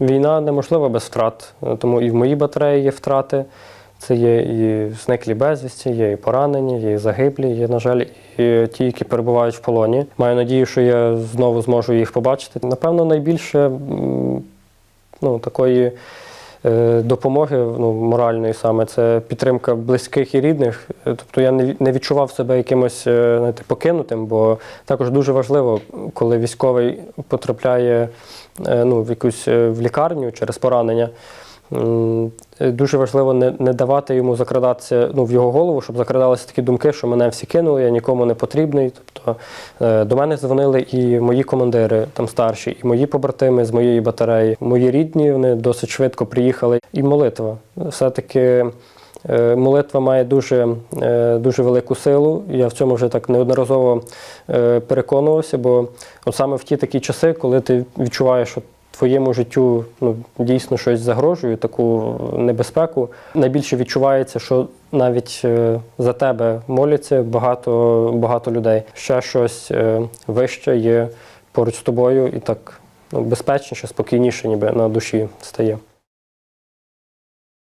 війна неможлива без втрат, тому і в моїй батареї є втрати. Це є і зниклі безвісті, є і поранені, є і загиблі, є, на жаль, і ті, які перебувають в полоні. Маю надію, що я знову зможу їх побачити. Напевно, найбільше ну, такої допомоги ну, моральної саме це підтримка близьких і рідних. Е, Тобто я не відчував себе якимось е, знаєте, покинутим, бо також дуже важливо, коли військовий потрапляє е, ну, в якусь е, в лікарню через поранення. Дуже важливо не, не давати йому закрадатися ну, в його голову, щоб закрадалися такі думки, що мене всі кинули, я нікому не потрібний. Тобто е, до мене дзвонили і мої командири, там старші, і мої побратими з моєї батареї. Мої рідні вони досить швидко приїхали. І молитва. Все-таки е, молитва має дуже, е, дуже велику силу. Я в цьому вже так неодноразово переконувався, бо от саме в ті такі часи, коли ти відчуваєш, що твоєму життю ну, дійсно щось загрожує, таку небезпеку. Найбільше відчувається, що навіть е, за тебе моляться багато, багато людей. Ще щось е, вище є поруч з тобою і так ну, безпечніше, спокійніше, ніби на душі стає.